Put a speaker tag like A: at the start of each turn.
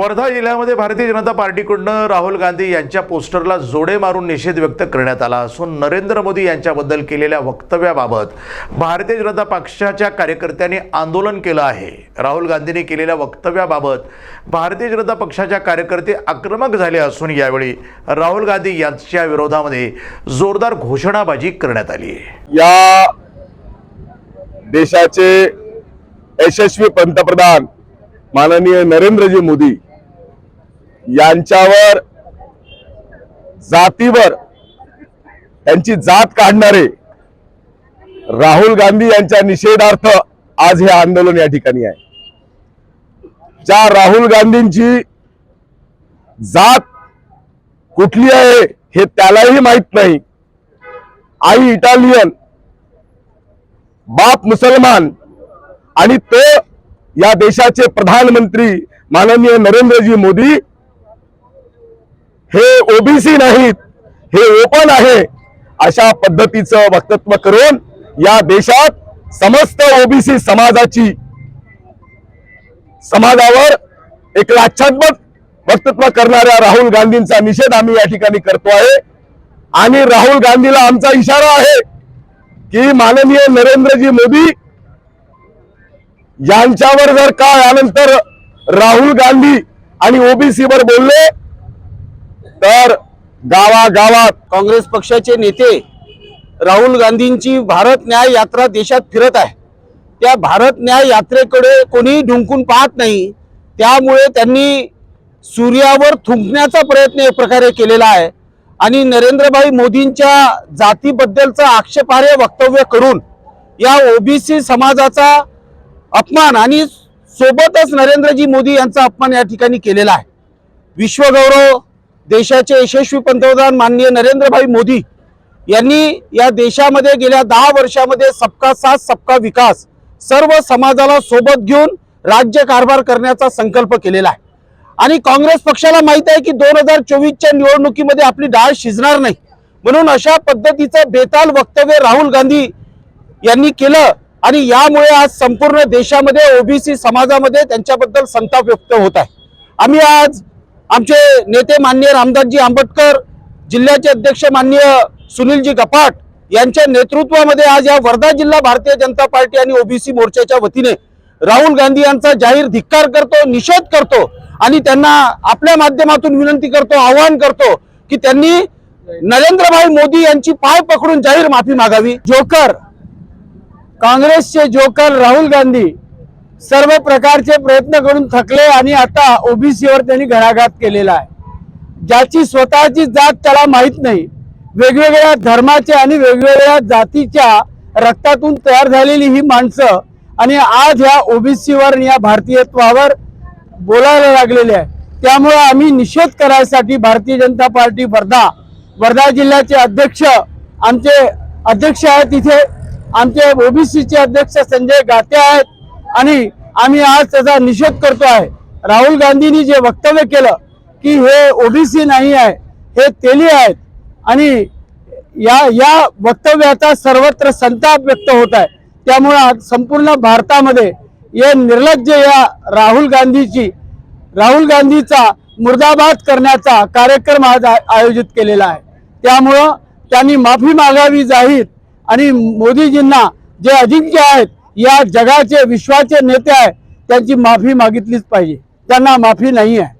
A: वर्धा जिल्ह्यामध्ये भारतीय जनता पार्टीकडून राहुल गांधी यांच्या पोस्टरला जोडे मारून निषेध व्यक्त करण्यात आला असून नरेंद्र मोदी यांच्याबद्दल केलेल्या वक्तव्याबाबत भारतीय जनता पक्षाच्या कार्यकर्त्यांनी आंदोलन केलं आहे. राहुल गांधींनी केलेल्या वक्तव्याबाबत भारतीय जनता पक्षाच्या कार्यकर्ते आक्रमक झाले असून यावेळी राहुल गांधी यांच्या विरोधामध्ये जोरदार घोषणाबाजी करण्यात आली
B: या देशाचे यशस्वी पंतप्रधान माननीय नरेंद्रजी मोदी यांच्यावर जातीवर त्यांची जात काढणारे राहुल गांधी यांच्या निषेधार्थ आज हे आंदोलन या ठिकाणी आहे. ज्या राहुल गांधींची जात कुठली आहे हे त्यालाही माहीत नाही. आई इटालियन बाप मुसलमान आणि तो या देशाचे प्रधानमंत्री माननीय नरेंद्रजी मोदी हे ओबीसी नाहीत. हे ओपन आहे. अशा पद्धतीचं वक्तव्य करून या देशात समस्त ओबीसी समाजाची समाजावर एक लाच्छात्मक वक्तव्य करणाऱ्या राहुल गांधींचा निषेध आम्ही या ठिकाणी करतो आहे. आणि राहुल गांधीला आमचा इशारा आहे की माननीय नरेंद्रजी मोदी यांच्यावर जर का यानंतर राहुल गांधी आणि ओबीसी वर बोलले तर गावागावात
C: काँग्रेस पक्षाचे नेते राहुल गांधींची भारत न्याय यात्रा देशात फिरत आहे. त्या भारत न्याय यात्रेकडे कोणीही ढुंकून पाहत नाही. त्यामुळे त्यांनी सूर्यावर थुंकण्याचा प्रयत्न एक प्रकारे केलेला आहे. आणि नरेंद्रभाई मोदींच्या जातीबद्दलचं आक्षेपार्ह वक्तव्य करून या ओबीसी समाजाचा अपमान आणि सोबतच नरेंद्रजी मोदी यांचा अपमान या ठिकाणी केलेला आहे. विश्वगौरव देशाचे यशस्वी पंतप्रधान माननीय नरेंद्रभाई मोदी यांनी या देशामध्ये गेल्या दहा वर्षामध्ये सबका साथ सबका विकास सर्व समाजाला सोबत घेऊन राज्य कारभार करण्याचा संकल्प केलेला आहे. आणि काँग्रेस पक्षाला माहीत आहे की दोन हजार चोवीसच्या निवडणुकीमध्ये आपली डाळ शिजणार नाही. म्हणून अशा पद्धतीचं बेताल वक्तव्य राहुल गांधी यांनी केलं आणि यामुळे आज संपूर्ण देशामध्ये ओबीसी समाजामध्ये त्यांच्याबद्दल संताप व्यक्त होत आहे. आम्ही आज आमचे नेते माननीय रामदासजी आंबेडकर जिल्ह्याचे अध्यक्ष माननीय सुनीलजी गपाट यांच्या नेतृत्वामध्ये आज या वर्धा जिल्हा भारतीय जनता पार्टी आणि ओबीसी मोर्चाच्या वतीने राहुल गांधी यांचा जाहीर धिक्कार करतो निषेध करतो आणि त्यांना आपल्या माध्यमातून विनंती करतो आवाहन करतो की त्यांनी नरेंद्रभाई मोदी यांची पाय पकडून जाहीर माफी मागावी. जोकर काँग्रेसचे जोकर राहुल गांधी सर्व प्रकारचे प्रयत्न करून थकले आणि आता ओबीसीवर त्यांनी घणाघात केलेला आहे. ज्याची स्वतःची जात त्याला माहीत नाही. वेगवेगळ्या धर्माचे आणि वेगवेगळ्या जातीच्या रक्तातून तयार झालेली ही माणसं आणि आज ह्या ओबीसीवर आणि या भारतीयत्वावर बोलायला लागलेले आहे त्यामुळे आम्ही निषेध करायसाठी भारतीय जनता पार्टी वर्धा वर्धा जिल्ह्याचे अध्यक्ष आमचे अध्यक्ष आहेत तिथे आमचे ओबीसीचे अध्यक्ष संजय गाते आहेत. आणि आम्ही आज त्याचा निषेध करतो आहे राहुल गांधींनी जे वक्तव्य केलं की हे ओबीसी नाही आहे हे तेली आहेत आणि या या वक्तव्याचा सर्वत्र संताप व्यक्त होत आहे. त्यामुळं आज संपूर्ण भारतामध्ये हे निर्लज्ज या राहुल गांधीची राहुल गांधीचा मुर्दाबाद करण्याचा कार्यक्रम आज आयोजित केलेला आहे. त्यामुळं त्यांनी माफी मागावी जाहीर आणि मोदीजींना जे अजिंक्य आहेत या जगाचे विश्वाचे नेते आहे त्यांची माफी मागितलीच पाहिजे. त्यांना माफी नाही आहे.